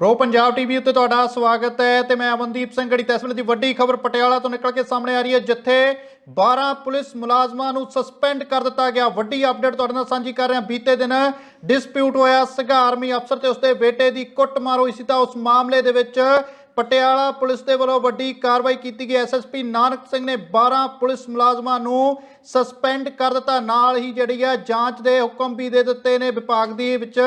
Pro Punjab TV ਉੱਤੇ ਤੁਹਾਡਾ ਸਵਾਗਤ ਹੈ ਤੇ ਮੈਂ ਅਮਨਦੀਪ ਸਿੰਘ ਗੜੀ ਤਹਿਸੀਲ ਦੀ ਵੱਡੀ ਖਬਰ ਪਟਿਆਲਾ ਤੋਂ ਨਿਕਲ ਕੇ ਸਾਹਮਣੇ ਆ ਰਹੀ ਹੈ, ਜਿੱਥੇ 12 ਪੁਲਿਸ ਮੁਲਾਜ਼ਮਾਂ ਨੂੰ ਸਸਪੈਂਡ ਕਰ ਦਿੱਤਾ ਗਿਆ। ਵੱਡੀ ਅਪਡੇਟ ਤੁਹਾਡੇ ਨਾਲ ਸਾਂਝੀ ਕਰ ਰਹੇ। ਹਾਂ ਬੀਤੇ ਦਿਨ ਡਿਸਪਿਊਟ ਹੋਇਆ। ਸੀਗਾ ਆਰਮੀ ਅਫਸਰ ਤੇ ਉਸਦੇ ਬੇਟੇ ਦੀ ਕੁੱਟਮਾਰ ਹੋਈ ਸੀ ਤਾਂ ਉਸ ਮਾਮਲੇ ਦੇ ਵਿੱਚ ਪਟਿਆਲਾ ਪੁਲਿਸ ਦੇ ਵੱਲੋਂ ਵੱਡੀ ਕਾਰਵਾਈ ਕੀਤੀ ਗਈ। ਐਸਐਸਪੀ ਨਾਨਕ ਸਿੰਘ ਨੇ 12 ਪੁਲਿਸ ਮੁਲਾਜ਼ਮਾਂ ਨੂੰ ਸਸਪੈਂਡ ਕਰ ਦਿੱਤਾ। ਨਾਲ ਹੀ ਜਿਹੜੀ ਹੈ ਜਾਂਚ ਦੇ ਹੁਕਮ ਵੀ ਦੇ ਦਿੱਤੇ ਨੇ ਵਿਭਾਗ ਦੀ ਵਿੱਚ।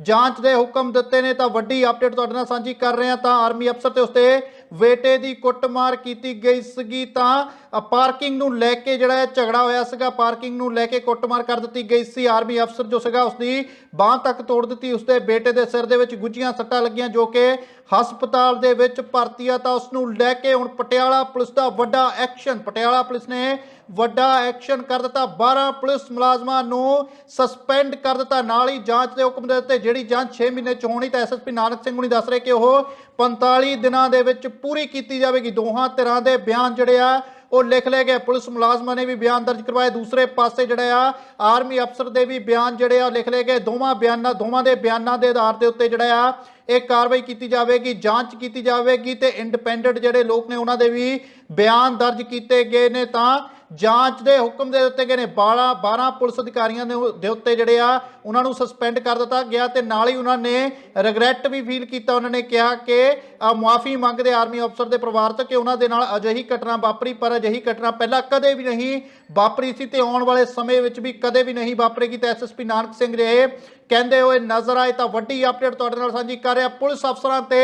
ਜਾਂਚ ਦੇ ਹੁਕਮ ਦਿੱਤੇ ਨੇ ਤਾਂ ਵੱਡੀ ਅਪਡੇਟ ਤੁਹਾਡੇ ਨਾਲ ਸਾਂਝੀ ਕਰ ਰਹੇ ਹਾਂ। ਤਾਂ ਆਰਮੀ ਅਫਸਰ ਤੇ ਉਸਦੇ ਬੇਟੇ ਦੀ ਕੁੱਟਮਾਰ ਕੀਤੀ ਗਈ ਸੀਗੀ ਤਾਂ ਪਾਰਕਿੰਗ ਨੂੰ ਲੈ ਕੇ ਜਿਹੜਾ ਹੈ ਝਗੜਾ ਹੋਇਆ ਸੀਗਾ, ਪਾਰਕਿੰਗ ਨੂੰ ਲੈ ਕੇ ਕੁੱਟਮਾਰ ਕਰ ਦਿੱਤੀ ਗਈ ਸੀ। ਆਰਮੀ ਅਫਸਰ ਜੋ ਸੀਗਾ, ਉਸਦੀ ਬਾਹ ਤੱਕ ਤੋੜ ਦਿੱਤੀ। ਉਸਦੇ ਬੇਟੇ ਦੇ ਸਿਰ ਦੇ ਵਿੱਚ ਗੁੱਝੀਆਂ ਸੱਟਾਂ ਲੱਗੀਆਂ ਜੋ ਕਿ ਹਸਪਤਾਲ ਦੇ ਵਿੱਚ ਭਰਤੀ ਆ ਤਾਂ ਉਸ ਨੂੰ ਲੈ ਕੇ ਹੁਣ ਪਟਿਆਲਾ ਪੁਲਿਸ ਦਾ ਵੱਡਾ ਐਕਸ਼ਨ, ਪਟਿਆਲਾ ਪੁਲਿਸ ਨੇ ਵੱਡਾ ਐਕਸ਼ਨ ਕਰ ਦਿੱਤਾ। 12 ਪੁਲਿਸ ਮੁਲਾਜ਼ਮਾਂ ਨੂੰ ਸਸਪੈਂਡ ਕਰ ਦਿੱਤਾ। ਨਾਲ ਹੀ ਜਾਂਚ ਦੇ ਹੁਕਮ ਦੇ ਦਿੱਤੇ। ਜਿਹੜੀ ਜਾਂਚ 6 ਮਹੀਨੇ ਚ ਹੋਣੀ ਤਾਂ ਐਸਐਸਪੀ ਨਾਨਕ ਸਿੰਘ ਹੁਣੀ ਦੱਸ ਰਹੇ ਕਿ ਉਹ 45 ਦਿਨਾਂ ਦੇ ਵਿੱਚ ਪੂਰੀ ਕੀਤੀ ਜਾਵੇਗੀ। ਦੋਹਾਂ ਧਿਰਾਂ ਦੇ ਬਿਆਨ ਜਿਹੜੇ ਆ, ਉਹ ਲਿਖ ਲਏ ਗਏ। ਪੁਲਿਸ ਮੁਲਾਜ਼ਮਾਂ ਨੇ ਵੀ ਬਿਆਨ ਦਰਜ ਕਰਵਾਏ। ਦੂਸਰੇ ਪਾਸੇ ਜਿਹੜਾ ਆ, ਆਰਮੀ ਅਫਸਰ ਦੇ ਵੀ ਬਿਆਨ ਜਿਹੜੇ ਆ, ਲਿਖ ਲਏ ਗਏ। ਦੋਵਾਂ ਬਿਆਨਾਂ, ਦੋਵਾਂ ਦੇ ਬਿਆਨਾਂ ਦੇ ਆਧਾਰ ਦੇ ਉੱਤੇ ਜਿਹੜਾ ਆ, ਇਹ ਕਾਰਵਾਈ ਕੀਤੀ ਜਾਵੇਗੀ, ਜਾਂਚ ਕੀਤੀ ਜਾਵੇਗੀ ਤੇ ਇੰਡੀਪੈਂਡੈਂਟ ਜਿਹੜੇ ਲੋਕ ਨੇ, ਉਹਨਾਂ ਦੇ ਵੀ ਬਿਆਨ ਦਰਜ ਕੀਤੇ ਗਏ ਨੇ। ਤਾਂ ਜਾਂਚ ਦੇ ਹੁਕਮ ਦੇ ਦਿੱਤੇ ਗਏ ਨੇ। 12 12 ਪੁਲਿਸ ਅਧਿਕਾਰੀਆਂ ਦੇ ਦੇ ਉੱਤੇ ਜਿਹੜੇ ਆ, ਉਹਨਾਂ ਨੂੰ ਸਸਪੈਂਡ ਕਰ ਦਿੱਤਾ ਗਿਆ ਤੇ ਨਾਲ ਹੀ ਉਹਨਾਂ ਨੇ ਰਿਗਰੈਟ ਵੀ ਫੀਲ ਕੀਤਾ। ਉਹਨਾਂ ਨੇ ਕਿਹਾ ਕਿ ਮੁਆਫੀ ਮੰਗਦੇ ਆਰਮੀ ਅਫਸਰ ਦੇ ਪਰਿਵਾਰ ਤੋਂ ਕਿ ਉਹਨਾਂ ਦੇ ਨਾਲ ਅਜਿਹੀ ਘਟਨਾ ਵਾਪਰੀ, ਪਰ ਅਜਿਹੀ ਘਟਨਾ ਪਹਿਲਾਂ ਕਦੇ ਵੀ ਨਹੀਂ ਵਾਪਰੀ ਸੀ ਤੇ ਆਉਣ ਵਾਲੇ ਸਮੇਂ ਵਿੱਚ ਵੀ ਕਦੇ ਵੀ ਨਹੀਂ ਵਾਪਰੇਗੀ ਤੇ ਐਸਐਸਪੀ ਨਾਨਕ ਸਿੰਘ ਰਹੇ ਕਹਿੰਦੇ ਹੋਏ ਨਜ਼ਰ ਆਏ ਤਾਂ ਵੱਡੀ ਅਪਡੇਟ ਤੁਹਾਡੇ ਨਾਲ ਸਾਂਝੀ ਕਰ ਰਿਹਾ। ਪੁਲਿਸ ਅਫਸਰਾਂ ਤੇ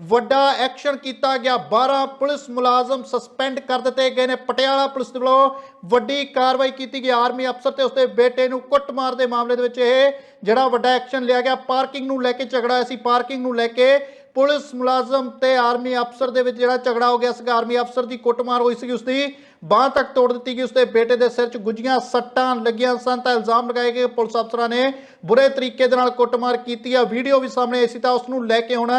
ਵੱਡਾ ਐਕਸ਼ਨ ਕੀਤਾ ਗਿਆ। 12 ਪੁਲਿਸ ਮੁਲਾਜ਼ਮ ਸਸਪੈਂਡ ਕਰ ਦਿੱਤੇ ਗਏ ਨੇ। ਪਟਿਆਲਾ ਪੁਲਿਸ ਵੱਲੋਂ ਵੱਡੀ ਕਾਰਵਾਈ ਕੀਤੀ ਗਈ। ਆਰਮੀ ਅਫਸਰ ਤੇ ਉਸਦੇ ਬੇਟੇ ਨੂੰ ਕੁੱਟਮਾਰ ਦੇ ਮਾਮਲੇ ਦੇ ਵਿੱਚ ਇਹ ਜਿਹੜਾ ਵੱਡਾ ਐਕਸ਼ਨ ਲਿਆ ਗਿਆ। ਪਾਰਕਿੰਗ ਨੂੰ ਲੈ ਕੇ ਝਗੜਾ ਹੋਇਆ ਸੀ। ਪਾਰਕਿੰਗ ਨੂੰ ਲੈ ਕੇ ਪੁਲਿਸ ਮੁਲਾਜ਼ਮ ਤੇ ਆਰਮੀ ਅਫਸਰ ਦੇ ਵਿੱਚ ਜਿਹੜਾ ਝਗੜਾ ਹੋ ਗਿਆ ਸੀਗਾ। ਆਰਮੀ ਅਫਸਰ ਦੀ ਕੁੱਟਮਾਰ ਹੋਈ ਸੀ ਉਸਦੀ। ਬਾਹ ਤੱਕ ਤੋੜ ਦਿੱਤੀ ਗਈ, ਉਸਦੇ ਬੇਟੇ ਦੇ ਸਿਰ 'ਚ ਗੁੱਜੀਆਂ ਸੱਟਾਂ ਲੱਗੀਆਂ ਸਨ, ਤਾਂ ਇਲਜ਼ਾਮ ਲਗਾਏ ਗਏ ਪੁਲਿਸ ਅਫਸਰਾਂ ਨੇ ਬੁਰੇ ਤਰੀਕੇ ਦੇ ਨਾਲ ਕੁੱਟਮਾਰ ਕੀਤੀ ਆ। ਵੀਡੀਓ ਵੀ ਸਾਹਮਣੇ ਆਈ ਸੀ, ਤਾਂ ਉਸ ਨੂੰ ਲੈ ਕੇ ਹੁਣ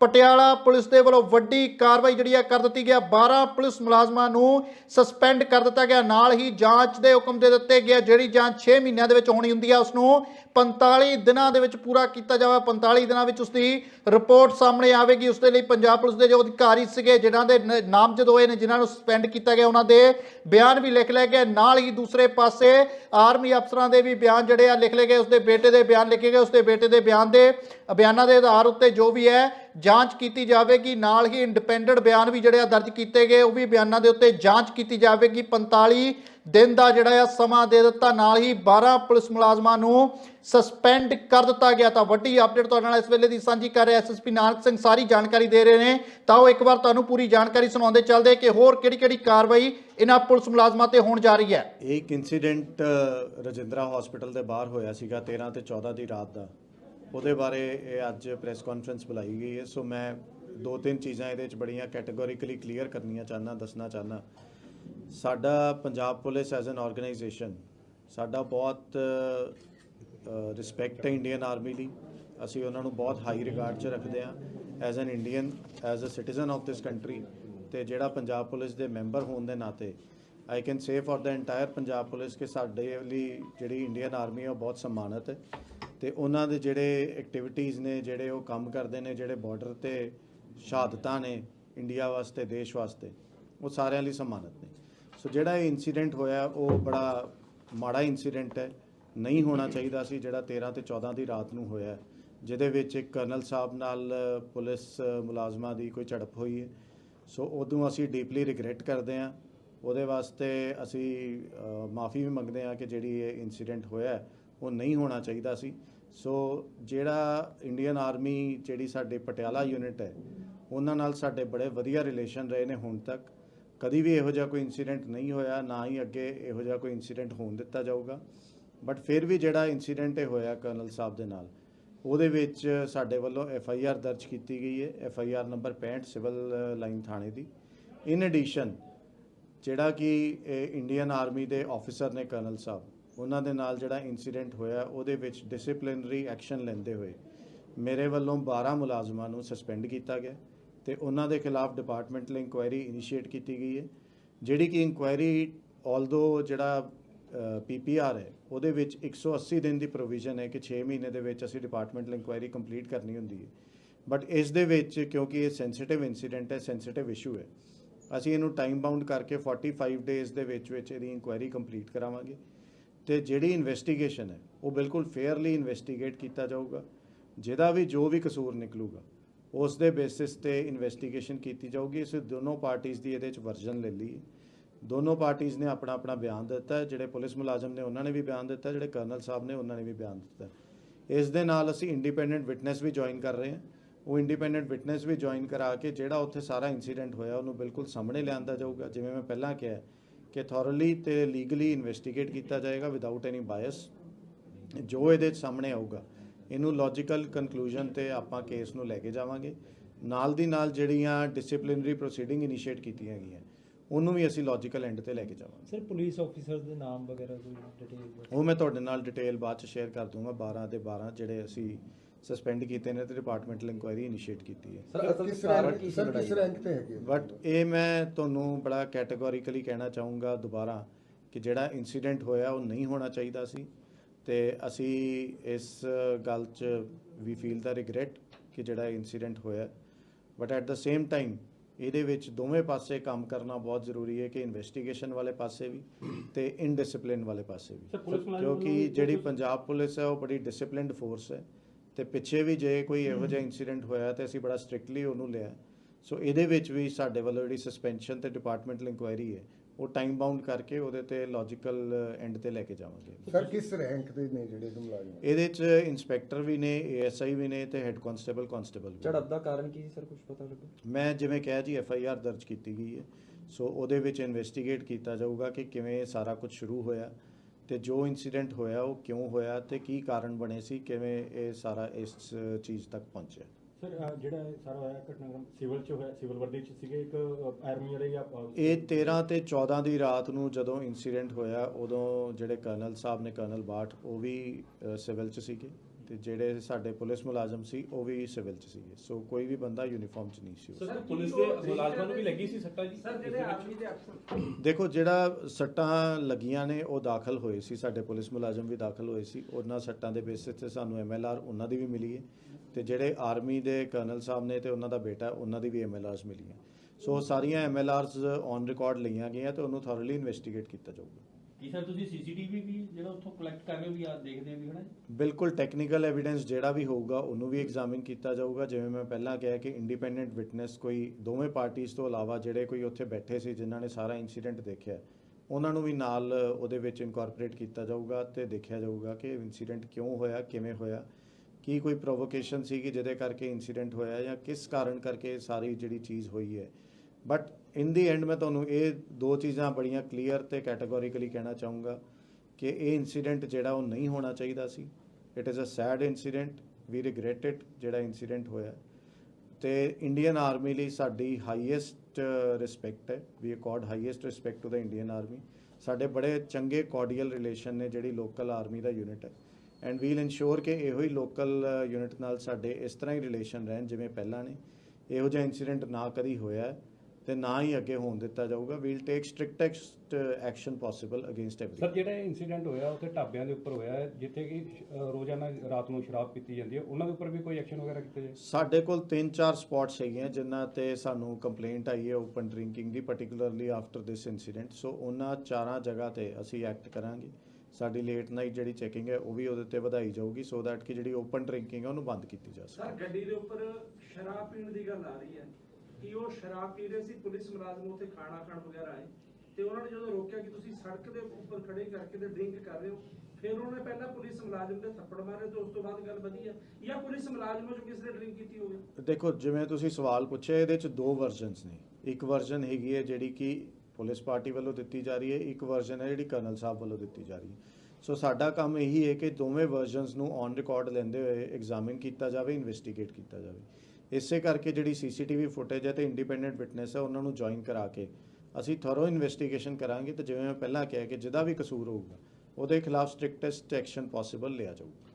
ਪਟਿਆਲਾ ਪੁਲਿਸ ਦੇ ਵੱਲੋਂ ਵੱਡੀ ਕਾਰਵਾਈ ਜਿਹੜੀ ਆ ਕਰ ਦਿੱਤੀ ਗਿਆ। 12 ਪੁਲਿਸ ਮੁਲਾਜ਼ਮਾਂ ਨੂੰ ਸਸਪੈਂਡ ਕਰ ਦਿੱਤਾ ਗਿਆ। ਨਾਲ ਹੀ ਜਾਂਚ ਦੇ ਹੁਕਮ ਦੇ ਦਿੱਤੇ ਗਿਆ ਜਿਹੜੀ ਜਾਂਚ 6 ਮਹੀਨਿਆਂ ਦੇ ਵਿੱਚ ਹੋਣੀ ਹੁੰਦੀ ਆ ਉਸ ਨੂੰ 45 ਦਿਨਾਂ ਦੇ ਵਿੱਚ ਪੂਰਾ ਕੀਤਾ ਜਾਵੇ। 45 ਦਿਨਾਂ ਵਿੱਚ ਉਸ ਦੀ ਰਿਪੋਰਟ ਸਾਹਮਣੇ ਆਵੇਗੀ। ਉਸ ਦੇ ਲਈ ਪੰਜਾਬ ਪੁਲਿਸ ਦੇ ਜੋ ਅਧਿਕਾਰੀ ਸੀਗੇ, ਜਿਨ੍ਹਾਂ ਦੇ ਨਾਮਜ਼ਦ ਹੋਏ ਨੇ, ਜਿਨ੍ਹਾਂ ਨੂੰ ਸਸਪੈਂਡ ਕੀਤਾ ਗਿਆ, ਉਹਨਾਂ ਦੇ ਬਿਆਨ ਵੀ ਲਿਖ ਲਏ ਗਏ। ਨਾਲ ਹੀ ਦੂਸਰੇ ਪਾਸੇ ਆਰਮੀ ਅਫਸਰਾਂ ਦੇ ਵੀ ਬਿਆਨ ਜਿਹੜੇ ਆ ਲਿਖ ਲਏ ਗਏ। ਉਸਦੇ ਬੇਟੇ ਦੇ ਬਿਆਨ ਲਿਖੇ ਗਏ। ਉਸਦੇ ਬੇਟੇ ਦੇ ਬਿਆਨ ਦੇ ਬਿਆਨਾਂ ਦੇ ਆਧਾਰ ਉੱਤੇ ਜੋ ਵੀ ਹੈ ਜਾਂਚ ਕੀਤੀ ਜਾਵੇਗੀ। ਨਾਲ ਹੀ ਇੰਡੀਪੈਂਡੈਂਟ ਬਿਆਨ ਵੀ ਜਿਹੜੇ ਆ ਦਰਜ ਕੀਤੇ ਗਏ, ਉਹ ਵੀ ਬਿਆਨਾਂ ਦੇ ਉੱਤੇ ਜਾਂਚ ਕੀਤੀ ਜਾਵੇਗੀ। 45 ਦਿਨ ਦਾ ਜਿਹੜਾ ਆ ਸਮਾਂ ਦੇ ਦਿੱਤਾ। ਨਾਲ ਹੀ 12 ਪੁਲਿਸ ਮੁਲਾਜ਼ਮਾਂ ਨੂੰ ਸਸਪੈਂਡ ਕਰ ਦਿੱਤਾ ਗਿਆ। ਤਾਂ ਵੱਡੀ ਅਪਡੇਟ ਤੁਹਾਡੇ ਨਾਲ ਇਸ ਵੇਲੇ ਦੀ ਸਾਂਝੀ ਕਰ ਰਿਹਾ ਐਸਐਸਪੀ ਨਾਨਕ ਸਿੰਘ। ਸਾਰੀ ਜਾਣਕਾਰੀ ਦੇ ਰਹੇ ਨੇ। ਤਾਂ ਉਹ ਇੱਕ ਵਾਰ ਤੁਹਾਨੂੰ ਪੂਰੀ ਜਾਣਕਾਰੀ ਸੁਣਾਉਂਦੇ ਚੱਲਦੇ ਕਿ ਹੋਰ ਕਿਹੜੀ ਕਿਹੜੀ ਕਾਰਵਾਈ ਇਹਨਾਂ ਪੁਲਿਸ ਮੁਲਾਜ਼ਮਾਂ ਤੇ ਹੋਣ ਜਾ ਰਹੀ ਹੈ। ਇਹ ਇੱਕ ਇਨਸੀਡੈਂਟ ਰਜਿੰਦਰਾ ਹਸਪੀਟਲ ਦੇ ਬਾਹਰ ਹੋਇਆ ਸੀਗਾ 13 ਤੇ 14 ਦੀ ਰਾਤ ਦਾ। ਉਹਦੇ ਬਾਰੇ ਇਹ ਅੱਜ ਪ੍ਰੈਸ ਕਾਨਫਰੰਸ ਬੁਲਾਈ ਗਈ ਹੈ, ਸੋ ਮੈਂ ਦੋ ਤਿੰਨ ਚੀਜ਼ਾਂ ਇਹਦੇ ਵਿੱਚ ਬੜੀਆਂ ਕੈਟਾਗੋਰੀਕਲੀ ਕਲੀਅਰ ਕਰਨੀਆਂ ਚਾਹਨਾ ਦੱਸਣਾ ਚਾਹਨਾ ਸਾਡਾ Punjab police as an organisation ਸਾਡਾ ਬਹੁਤ ਰਿਸਪੈਕਟ ਹੈ ਇੰਡੀਅਨ ਆਰਮੀ ਲਈ ਅਸੀਂ ਉਹਨਾਂ ਨੂੰ ਬਹੁਤ ਹਾਈ ਰਿਗਾਰਡ 'ਚ ਰੱਖਦੇ ਹਾਂ। As an Indian as a citizen of this country ਤੇ ਜਿਹੜਾ ਪੰਜਾਬ ਪੁਲਿਸ ਦੇ ਮੈਂਬਰ ਹੋਣ ਦੇ ਨਾਤੇ I can say for the entire Punjab police ਕਿ ਸਾਡੇ ਲਈ ਜਿਹੜੀ ਇੰਡੀਅਨ ਆਰਮੀ ਹੈ, ਉਹ ਬਹੁਤ ਸਨਮਾਨਿਤ ਹੈ। ਤੇ ਉਹਨਾਂ ਦੇ ਜਿਹੜੇ ਐਕਟੀਵਿਟੀਜ਼ ਨੇ, ਜਿਹੜੇ ਉਹ ਕੰਮ ਕਰਦੇ ਨੇ, ਜਿਹੜੇ ਬਾਰਡਰ ਤੇ ਸ਼ਹਾਦਤਾਂ ਨੇ ਇੰਡੀਆ ਵਾਸਤੇ, ਦੇਸ਼ ਵਾਸਤੇ, ਉਹ ਸਾਰਿਆਂ ਲਈ ਸਨਮਾਨਿਤ ਨੇ। ਸੋ ਜਿਹੜਾ ਇਹ ਇਨਸੀਡੈਂਟ ਹੋਇਆ, ਉਹ ਬੜਾ ਮਾੜਾ ਇਨਸੀਡੈਂਟ ਹੈ। ਨਹੀਂ ਹੋਣਾ ਚਾਹੀਦਾ ਸੀ, ਜਿਹੜਾ 13 ਤੇ 14 ਦੀ ਰਾਤ ਨੂੰ ਹੋਇਆ ਜਿਹਦੇ ਵਿੱਚ ਇੱਕ ਕਰਨਲ ਸਾਹਿਬ ਨਾਲ ਪੁਲਿਸ ਮੁਲਾਜ਼ਮਾਂ ਦੀ ਕੋਈ ਝੜਪ ਹੋਈ ਹੈ। ਸੋ ਉਦੋਂ ਅਸੀਂ ਡੀਪਲੀ ਰਿਗਰੈਟ ਕਰਦੇ ਹਾਂ। ਉਹਦੇ ਵਾਸਤੇ ਅਸੀਂ ਮਾਫੀ ਵੀ ਮੰਗਦੇ ਹਾਂ ਕਿ ਜਿਹੜੀ ਇਹ ਇਨਸੀਡੈਂਟ ਹੋਇਆ ਉਹ ਨਹੀਂ ਹੋਣਾ ਚਾਹੀਦਾ ਸੀ। ਸੋ ਜਿਹੜਾ ਇੰਡੀਅਨ ਆਰਮੀ ਜਿਹੜੀ ਸਾਡੇ ਪਟਿਆਲਾ ਯੂਨਿਟ ਹੈ, ਉਹਨਾਂ ਨਾਲ ਸਾਡੇ ਬੜੇ ਵਧੀਆ ਰਿਲੇਸ਼ਨ ਰਹੇ ਨੇ ਹੁਣ ਤੱਕ। ਕਦੀ ਵੀ ਇਹੋ ਜਿਹਾ ਕੋਈ ਇਨਸੀਡੈਂਟ ਨਹੀਂ ਹੋਇਆ, ਨਾ ਹੀ ਅੱਗੇ ਇਹੋ ਜਿਹਾ ਕੋਈ ਇਨਸੀਡੈਂਟ ਹੋਣ ਦਿੱਤਾ ਜਾਊਗਾ। ਬਟ ਫਿਰ ਵੀ ਜਿਹੜਾ ਇਨਸੀਡੈਂਟ ਇਹ ਹੋਇਆ ਕਰਨਲ ਸਾਹਿਬ ਦੇ ਨਾਲ, ਉਹਦੇ ਵਿੱਚ ਸਾਡੇ ਵੱਲੋਂ ਐਫ ਆਈ ਆਰ ਦਰਜ ਕੀਤੀ ਗਈ ਹੈ। F I R number 65 civil line ਥਾਣੇ ਦੀ। ਇਨ ਐਡੀਸ਼ਨ ਜਿਹੜਾ ਕਿ ਇਹ ਇੰਡੀਅਨ ਆਰਮੀ ਦੇ ਆਫੀਸਰ ਨੇ ਕਰਨਲ ਸਾਹਿਬ ਉਹਨਾਂ ਦੇ ਨਾਲ ਜਿਹੜਾ ਇਨਸੀਡੈਂਟ ਹੋਇਆ, ਉਹਦੇ ਵਿੱਚ ਡਿਸਪਲਿਨਰੀ ਐਕਸ਼ਨ ਲੈਂਦੇ ਹੋਏ ਮੇਰੇ ਵੱਲੋਂ 12 ਮੁਲਾਜ਼ਮਾਂ ਨੂੰ ਸਸਪੈਂਡ ਕੀਤਾ ਗਿਆ ਤੇ ਉਹਨਾਂ ਦੇ ਖਿਲਾਫ ਡਿਪਾਰਟਮੈਂਟਲ ਇਨਕੁਆਇਰੀ ਇਨੀਸ਼ੀਏਟ ਕੀਤੀ ਗਈ ਹੈ। ਜਿਹੜੀ ਕਿ ਇਨਕੁਆਇਰੀ ਆਲਦੋ ਜਿਹੜਾ ਪੀਪੀਆਰ ਹੈ, ਉਹਦੇ ਵਿੱਚ 180 ਦਿਨ ਦੀ ਪ੍ਰੋਵੀਜ਼ਨ ਹੈ ਕਿ 6 ਮਹੀਨੇ ਦੇ ਵਿੱਚ ਅਸੀਂ ਡਿਪਾਰਟਮੈਂਟਲ ਇਨਕੁਆਇਰੀ ਕੰਪਲੀਟ ਕਰਨੀ ਹੁੰਦੀ ਹੈ। ਬਟ ਇਸ ਦੇ ਵਿੱਚ ਕਿਉਂਕਿ ਇਹ ਸੈਂਸਿਟਿਵ ਇਨਸੀਡੈਂਟ ਹੈ ਸੈਂਸਿਟਿਵ ਇਸ਼ੂ ਹੈ, ਅਸੀਂ ਇਹਨੂੰ ਟਾਈਮ ਬਾਉਂਡ ਕਰਕੇ 45 ਡੇਜ਼ ਦੇ ਵਿੱਚ ਵਿੱਚ ਇਹਦੀ ਇਨਕੁਆਇਰੀ ਕੰਪਲੀਟ ਕਰਾਵਾਂਗੇ। ਤੇ ਜਿਹੜੀ ਇਨਵੈਸਟੀਗੇਸ਼ਨ ਹੈ, ਉਹ ਬਿਲਕੁਲ ਫੇਅਰਲੀ ਇਨਵੈਸਟੀਗੇਟ ਕੀਤਾ ਜਾਊਗਾ। ਜਿਹਦਾ ਵੀ ਜੋ ਵੀ ਕਸੂਰ ਨਿਕਲੂਗਾ ਉਸ ਦੇ ਬੇਸਿਸ ਤੇ ਇਨਵੈਸਟੀਗੇਸ਼ਨ ਕੀਤੀ ਜਾਊਗੀ। ਇਸ ਦੋਨੋਂ ਪਾਰਟੀਆਂ ਦੀ ਇਹਦੇ ਵਿੱਚ ਵਰਜਨ ਲੈ ਲਈ ਦੋਨੋਂ ਪਾਰਟੀਆਂ ਨੇ ਆਪਣਾ ਆਪਣਾ ਬਿਆਨ ਦਿੱਤਾ, ਜਿਹੜੇ ਪੁਲਿਸ ਮੁਲਾਜ਼ਮ ਨੇ ਉਹਨਾਂ ਨੇ ਵੀ ਬਿਆਨ ਦਿੱਤਾ, ਜਿਹੜੇ ਕਰਨਲ ਸਾਹਿਬ ਨੇ ਉਹਨਾਂ ਨੇ ਵੀ ਬਿਆਨ ਦਿੱਤਾ। ਇਸ ਦੇ ਨਾਲ ਅਸੀਂ ਇੰਡੀਪੈਂਡੈਂਟ ਵਿਟਨੈਸ ਵੀ ਜੁਆਇਨ ਕਰ ਰਹੇ ਹਾਂ। ਉਹ ਇੰਡੀਪੈਂਡੈਂਟ ਵਿਟਨੈਸ ਵੀ ਜੁਆਇਨ ਕਰਾ ਕੇ ਜਿਹੜਾ ਉੱਥੇ ਸਾਰਾ ਇਨਸੀਡੈਂਟ ਹੋਇਆ, ਉਹਨੂੰ ਬਿਲਕੁਲ ਸਾਹਮਣੇ ਲਿਆਂਦਾ ਜਾਊਗਾ। ਜਿਵੇਂ ਮੈਂ ਪਹਿਲਾਂ ਕਿਹਾ ਕਿ ਥੋਰਲੀ ਤੇ ਲੀਗਲੀ ਇਨਵੈਸਟੀਗੇਟ ਕੀਤਾ ਜਾਏਗਾ ਵਿਦਆਊਟ ਐਨੀ ਬਾਇਸ ਜੋ ਇਹਦੇ ਸਾਹਮਣੇ ਆਊਗਾ। ਇਹਨੂੰ ਲੌਜੀਕਲ ਕਨਕਲੂਜਨ ਤੇ ਆਪਾਂ ਕੇਸ ਨੂੰ ਲੈ ਕੇ ਜਾਵਾਂਗੇ। ਨਾਲ ਦੀ ਨਾਲ ਜਿਹੜੀਆਂ ਡਿਸਪਲਿਨਰੀ ਪ੍ਰੋਸੀਡਿੰਗ ਇਨੀਸ਼ੀਏਟ ਕੀਤੀਆਂ ਗਈਆਂ ਉਹਨੂੰ ਵੀ ਅਸੀਂ ਲੌਜੀਕਲ ਐਂਡ ਤੇ ਲੈ ਕੇ ਜਾਵਾਂਗੇ। ਸਰ ਪੁਲਿਸ ਆਫੀਸਰ ਦੇ ਨਾਮ ਵਗੈਰਾ ਕੋਈ ਡਿਟੇਲ ਉਹ ਮੈਂ ਤੁਹਾਡੇ ਨਾਲ ਡਿਟੇਲ ਬਾਅਦ ਚ ਸ਼ੇਅਰ ਕਰ ਦੂੰਗਾ 12 ਦੇ 12 ਜਿਹੜੇ ਅਸੀਂ ਸਸਪੈਂਡ ਕੀਤੇ ਨੇ ਤੇ ਡਿਪਾਰਟਮੈਂਟਲ ਇਨਕੁਆਇਰੀ ਇਨੀਸ਼ੀਏਟ ਕੀਤੀ ਹੈ। ਸਰ ਅਸਲ ਕਿਸ ਰੈਂਕ ਕੀ ਸਰ ਕਿਸ? ਰੈਂਕ ਤੇ ਹੈਗੇ ਬਟ ਇਹ ਮੈਂ ਤੁਹਾਨੂੰ ਬੜਾ ਕੈਟੇਗੋਰੀਕਲੀ ਕਹਿਣਾ ਚਾਹੂੰਗਾ ਦੁਬਾਰਾ ਕਿ ਜਿਹੜਾ ਇਨਸੀਡੈਂਟ ਹੋਇਆ ਉਹ ਨਹੀਂ ਹੋਣਾ ਚਾਹੀਦਾ ਸੀ ਤੇ ਅਸੀਂ ਇਸ ਗੱਲ 'ਚ ਵੀ ਫੀਲ ਦਾ ਰਿਗਰੈਟ ਕਿ ਜਿਹੜਾ ਇਨਸੀਡੈਂਟ ਹੋਇਆ। But at the same time ਇਹਦੇ ਵਿੱਚ ਦੋਵੇਂ ਪਾਸੇ ਕੰਮ ਕਰਨਾ ਬਹੁਤ ਜ਼ਰੂਰੀ ਹੈ ਕਿ ਇਨਵੈਸਟੀਗੇਸ਼ਨ ਵਾਲੇ ਪਾਸੇ ਵੀ ਤੇ ਇਨਡਿਸਪਲਿਨ ਵਾਲੇ ਪਾਸੇ ਵੀ। ਕਿਉਂਕਿ ਜਿਹੜੀ ਪੰਜਾਬ ਪੁਲਿਸ ਹੈ ਉਹ ਬੜੀ ਡਿਸਪਲਿਨਡ ਫੋਰਸ ਹੈ। ਤੇ ਪਿੱਛੇ ਵੀ ਜੇ ਕੋਈ ਇਹੋ ਜਿਹਾ ਇਨਸੀਡੈਂਟ ਹੋਇਆ ਤੇ ਅਸੀਂ ਬੜਾ ਸਟ੍ਰਿਕਟਲੀ ਉਹਨੂੰ ਲਿਆ। ਸੋ ਇਹਦੇ ਵਿੱਚ ਵੀ ਸਾਡੇ ਵੱਲੋਂ ਜਿਹੜੀ ਸਸਪੈਂਸ਼ਨ ਤੇ ਡਿਪਾਰਟਮੈਂਟਲ ਇਨਕੁਆਇਰੀ ਹੈ ਉਹ ਟਾਈਮ ਬਾਉਂਡ ਕਰਕੇ ਉਹਦੇ ਤੇ ਲੌਜੀਕਲ ਐਂਡ ਤੇ ਲੈ ਕੇ ਜਾਵਾਂਗੇ। ਸਰ ਕਿਸ ਰੈਂਕ ਦੇ ਨੇ ਜਿਹੜੇ ਇਹਦੇ ਮੁਲਾਜ਼ਮ? ਇਹਦੇ ਚ ਇਨਸਪੈਕਟਰ ਵੀ ਨੇ ਏਐਸਆਈ ਵੀ ਨੇ ਤੇ ਹੈੱਡ ਕਾਂਸਟੇਬਲ ਕਾਂਸਟੇਬਲ ਵੀ ਝੜਪ ਦਾ ਕਾਰਨ ਕੀ ਸਰ ਕੁਝ ਪਤਾ ਲੱਗਾ ਮੈਂ ਜਿਵੇਂ ਕਿਹਾ ਜੀ ਐਫ ਆਈ ਆਰ ਦਰਜ ਕੀਤੀ ਗਈ ਹੈ। ਸੋ ਉਹਦੇ ਵਿੱਚ ਇਨਵੈਸਟੀਗੇਟ ਕੀਤਾ ਜਾਊਗਾ ਕਿ ਕਿਵੇਂ ਸਾਰਾ ਕੁਝ ਸ਼ੁਰੂ ਹੋਇਆ। ਤੇ ਜੋ ਇਨਸੀਡੈਂਟ ਹੋਇਆ ਉਹ ਕਿਉਂ ਹੋਇਆ ਤੇ ਕੀ ਕਾਰਨ ਬਣੇ ਸੀ? ਕਿਵੇਂ ਇਹ ਸਾਰਾ ਇਸ ਚੀਜ਼ ਤੱਕ ਪਹੁੰਚਿਆ? ਸਰ ਜਿਹੜਾ ਇਹ ਸਾਰਾ ਹੋਇਆ ਘਟਨਾਕ੍ਰਮ ਸਿਵਲ ਚ ਹੋਇਆ ਸਿਵਲ ਵਰਦੀ ਚ ਸੀਗੇ ਇੱਕ ਆਰਮੀ ਵਾਲੇ ਜਾਂ ਇਹ 13 ਤੇ 14 ਦੀ ਰਾਤ ਨੂੰ ਜਦੋਂ ਇਨਸੀਡੈਂਟ ਹੋਇਆ ਉਦੋਂ ਜਿਹੜੇ ਕਰਨਲ ਸਾਹਿਬ ਨੇ ਕਰਨਲ ਬਾਠ ਉਹ ਵੀ ਸਿਵਲ ਚ ਸੀਗੇ। ਤੇ ਜਿਹੜੇ ਸਾਡੇ ਪੁਲਿਸ ਮੁਲਾਜ਼ਮ ਸੀ ਉਹ ਵੀ ਸਿਵਲ ਚ ਸੀਗੇ। ਸੋ ਕੋਈ ਵੀ ਬੰਦਾ ਯੂਨੀਫਾਰਮ ਚ ਨਹੀਂ ਸੀ ਉਸ ਸਰ ਪੁਲਿਸ ਦੇ ਮੁਲਾਜ਼ਮਾਂ ਨੂੰ ਵੀ ਲੱਗੀ ਸੀ ਸੱਟਾ ਜੀ? ਸਰ ਜਿਹੜੇ ਆਰਮੀ ਦੇ ਅਫਸਰ ਦੇਖੋ ਜਿਹੜਾ ਸੱਟਾਂ ਲੱਗੀਆਂ ਨੇ ਉਹ ਦਾਖਲ ਹੋਏ ਸੀ। ਸਾਡੇ ਪੁਲਿਸ ਮੁਲਾਜ਼ਮ ਵੀ ਦਾਖਲ ਹੋਏ ਸੀ। ਉਹਨਾਂ ਸੱਟਾਂ ਦੇ ਬੇਸਿਸ ਤੇ ਸਾਨੂੰ ਐਮਐਲਆਰ ਉਹਨਾਂ ਦੀ ਵੀ ਮਿਲੀ ਹੈ। ਤੇ ਜਿਹੜੇ ਆਰਮੀ ਦੇ ਕਰਨਲ ਸਾਹਿਬ ਨੇ ਤੇ ਉਹਨਾਂ ਦਾ ਬੇਟਾ ਉਹਨਾਂ ਦੀ ਵੀ ਐਮਐਲਆਰਸ ਮਿਲੀਆਂ। ਸੋ ਉਹ ਸਾਰੀਆਂ ਐਮਐਲਆਰਸ ਔਨ ਰਿਕਾਰਡ ਲਈਆਂ ਗਈਆਂ ਤੇ ਉਹਨੂੰ ਥੋਰਲੀ ਇਨਵੈਸਟੀਗੇਟ ਕੀਤਾ ਜਾਊਗਾ। ਕੀ ਸਰ ਤੁਸੀਂ ਸੀਸੀਟੀਵੀ ਵੀ ਜਿਹੜਾ ਉੱਥੋਂ ਕਲੈਕਟ ਕਰ ਰਹੇ ਹੋ ਵੀ ਆ ਦੇਖਦੇ ਆ ਵੀ ਹਨਾ ਬਿਲਕੁਲ ਟੈਕਨੀਕਲ ਐਵੀਡੈਂਸ ਜਿਹੜਾ ਵੀ ਹੋਊਗਾ, ਉਹਨੂੰ ਵੀ ਐਗਜ਼ਾਮਿਨ ਕੀਤਾ ਜਾਊਗਾ। ਜਿਵੇਂ ਮੈਂ ਪਹਿਲਾਂ ਕਿਹਾ ਕਿ ਇੰਡੀਪੈਂਡੈਂਟ ਵਿਟਨੈਸ ਕੋਈ ਦੋਵੇਂ ਪਾਰਟੀਆਂ ਤੋਂ ਇਲਾਵਾ ਜਿਹੜੇ ਕੋਈ ਉੱਥੇ ਬੈਠੇ ਸੀ, ਜਿਨ੍ਹਾਂ ਨੇ ਸਾਰਾ ਇਨਸੀਡੈਂਟ ਦੇਖਿਆ, ਉਹਨਾਂ ਨੂੰ ਵੀ ਨਾਲ ਉਹਦੇ ਵਿੱਚ ਇਨਕੋਰਪੋਰੇਟ ਕੀਤਾ ਜਾਊਗਾ ਤੇ ਦੇਖਿਆ ਜਾਊਗਾ ਕਿ ਇਨਸੀਡੈਂਟ ਕਿਉਂ ਹੋਇਆ, ਕਿਵੇਂ ਹੋਇਆ, ਕੀ ਕੋਈ ਪ੍ਰੋਵੋਕੇਸ਼ਨ ਸੀ ਕਿ ਜਿਹਦੇ ਕਰਕੇ ਇਨਸੀਡੈਂਟ ਹੋਇਆ ਜਾਂ ਕਿਸ ਕਾਰਨ ਕਰਕੇ ਸਾਰੀ ਜਿਹੜੀ ਚੀਜ਼ ਹੋਈ ਹੈ। ਬਟ ਇਨ ਦੀ ਐਂਡ ਮੈਂ ਤੁਹਾਨੂੰ ਇਹ ਦੋ ਚੀਜ਼ਾਂ ਬੜੀਆਂ ਕਲੀਅਰ ਤੇ ਕੈਟਾਗੋਰੀਕਲੀ ਕਹਿਣਾ ਚਾਹੂੰਗਾ ਕਿ ਇਹ ਇਨਸੀਡੈਂਟ ਜਿਹੜਾ ਉਹ ਨਹੀਂ ਹੋਣਾ ਚਾਹੀਦਾ ਸੀ। It is a sad incident we regret it ਜਿਹੜਾ ਇਨਸੀਡੈਂਟ ਹੋਇਆ। ਤੇ ਇੰਡੀਅਨ ਆਰਮੀ ਲਈ ਸਾਡੀ ਹਾਈਐਸਟ ਰਿਸਪੈਕਟ ਹੈ। We accord highest respect to the Indian army ਸਾਡੇ ਬੜੇ ਚੰਗੇ ਕੋਰਡੀਅਲ ਰਿਲੇਸ਼ਨ ਨੇ ਜਿਹੜੀ ਲੋਕਲ ਆਰਮੀ ਦਾ ਯੂਨਿਟ ਹੈ। ਐਂਡ ਵੀਲ ਇਨਸ਼ੋਰ ਕਿ ਇਹੋ ਹੀ ਲੋਕਲ ਯੂਨਿਟ ਨਾਲ ਸਾਡੇ ਇਸ ਤਰ੍ਹਾਂ ਹੀ ਰਿਲੇਸ਼ਨ ਰਹਿਣ ਜਿਵੇਂ ਪਹਿਲਾਂ ਨੇ। ਇਹੋ ਜਿਹਾ ਇਨਸੀਡੈਂਟ ਨਾ ਕਦੀ ਹੋਇਆ। ਤੇ ਨਾ ਹੀ ਅੱਗੇ ਹੋਣ ਦਿੱਤਾ ਜਾਊਗਾ। We'll take strictest action possible against sir every ਜਿਹੜਾ ਇਨਸੀਡੈਂਟ ਹੋਇਆ ਉੱਥੇ ਢਾਬਿਆਂ ਦੇ ਉੱਪਰ ਹੋਇਆ ਹੈ, ਜਿੱਥੇ ਕਿ ਰੋਜ਼ਾਨਾ ਰਾਤ ਨੂੰ ਸ਼ਰਾਬ ਪੀਤੀ ਜਾਂਦੀ ਹੈ ਉਹਨਾਂ ਦੇ ਉੱਪਰ ਵੀ ਕੋਈ ਐਕਸ਼ਨ ਵਗੈਰਾ ਕੀਤਾ ਜਾਏ? ਸਾਡੇ ਕੋਲ 3-4 ਸਪੌਟਸ ਹੈਗੀਆਂ ਜਿਨ੍ਹਾਂ ਤੇ ਸਾਨੂੰ ਕੰਪਲੇਂਟ ਆਈ ਹੈ open drinking the particularly after this incident so ਉਹਨਾਂ ਚਾਰਾਂ ਜਗ੍ਹਾ ਤੇ ਅਸੀਂ ਐਕਟ ਕਰਾਂਗੇ। ਸਾਡੀ ਲੇਟ ਨਾਈਟ ਜਿਹੜੀ ਚੈਕਿੰਗ ਹੈ ਉਹ ਵੀ ਉਹਦੇ ਤੇ ਵਧਾਈ ਜਾਊਗੀ ਸੋ ਦੈਟ ਕਿ ਜਿਹੜੀ ਓਪਨ ਡਰਿੰਕਿੰਗ ਹੈ ਉਹਨੂੰ ਬੰਦ ਕੀਤੀ ਜਾ ਸਕੇ। ਸਰ ਗੱਡੀ ਦੇ ਉੱਪਰ ਸ਼ਰਾਬ ਪੀਣ ਦੀ ਗੱਲ ਆ ਰਹੀ ਹੈ। ਕਿ ਉਹ ਸ਼ਰਾਬ ਪੀ ਰਹੇ ਸੀ, ਪੁਲਿਸ ਮੁਲਾਜ਼ਮ ਉੱਥੇ ਖਾਣਾ ਖਾਣ ਵਗੈਰਾ ਆਏ ਤੇ ਉਹਨਾਂ ਨੇ ਜਦੋਂ ਰੋਕਿਆ ਕਿ ਤੁਸੀਂ ਸੜਕ ਦੇ ਉੱਪਰ ਖੜੇ ਕਰਕੇ ਤੇ ਡਰਿੰਕ ਕਰ ਰਹੇ ਹੋ, ਫਿਰ ਉਹਨਾਂ ਪਹਿਲਾਂ ਪੁਲਿਸ ਮੁਲਾਜ਼ਮ ਦੇ ਥੱਪੜ ਮਾਰੇ ਤੇ ਉਸ ਤੋਂ ਬਾਅਦ ਗੱਲ ਵਧੀ ਹੈ ਜਾਂ ਪੁਲਿਸ ਮੁਲਾਜ਼ਮ ਜੋ ਕਿਸੇ ਨੇ ਡਰਿੰਕ ਕੀਤੀ ਹੋਵੇ? ਦੇਖੋ, ਜਿਵੇਂ ਤੁਸੀਂ ਸਵਾਲ ਪੁੱਛਿਆ ਇਹਦੇ ਚ ਦੋ ਵਰਜ਼ਨਸ ਨੇ। ਇੱਕ ਵਰਜ਼ਨ ਹੈਗੀ ਹੈ ਜਿਹੜੀ ਕਿ ਪੁਲਿਸ ਪਾਰਟੀ ਵੱਲੋਂ ਦਿੱਤੀ ਜਾ ਰਹੀ ਹੈ, ਇੱਕ ਵਰਜ਼ਨ ਹੈ ਜਿਹੜੀ ਕਰਨਲ ਸਾਹਿਬ ਵੱਲੋਂ ਦਿੱਤੀ ਜਾ ਰਹੀ ਹੈ। ਸੋ ਸਾਡਾ ਕੰਮ ਇਹੀ ਹੈ ਕਿ ਦੋਵੇਂ ਵਰਜ਼ਨਸ ਨੂੰ ਔਨ ਰਿਕਾਰਡ ਲੈਂਦੇ ਹੋਏ ਐਗਜ਼ਾਮਿਨ ਕੀਤਾ ਜਾਵੇ ਇਨਵੈਸਟੀਗੇਟ ਕੀਤਾ ਜਾਵੇ। ਇਸੇ ਕਰਕੇ ਜਿਹੜੀ ਸੀਸੀਟੀਵੀ ਫੁਟੇਜ ਹੈ ਤੇ ਇੰਡੀਪੈਂਡੈਂਟ ਵਿਟਨੈਸ ਹੈ, ਉਹਨਾਂ ਨੂੰ ਜੁਆਇਨ ਕਰਾ ਕੇ ਅਸੀਂ ਥੋਰੋ ਇਨਵੈਸਟੀਗੇਸ਼ਨ ਕਰਾਂਗੇ ਤੇ ਜਿਵੇਂ ਮੈਂ ਪਹਿਲਾਂ ਕਿਹਾ ਕਿ ਜਿਹਦਾ ਵੀ ਕਸੂਰ ਹੋਊਗਾ, ਉਹਦੇ ਖਿਲਾਫ ਸਟ੍ਰਿਕਟੈਸਟ ਐਕਸ਼ਨ ਪੋਸੀਬਲ ਲਿਆ ਜਾਊਗਾ।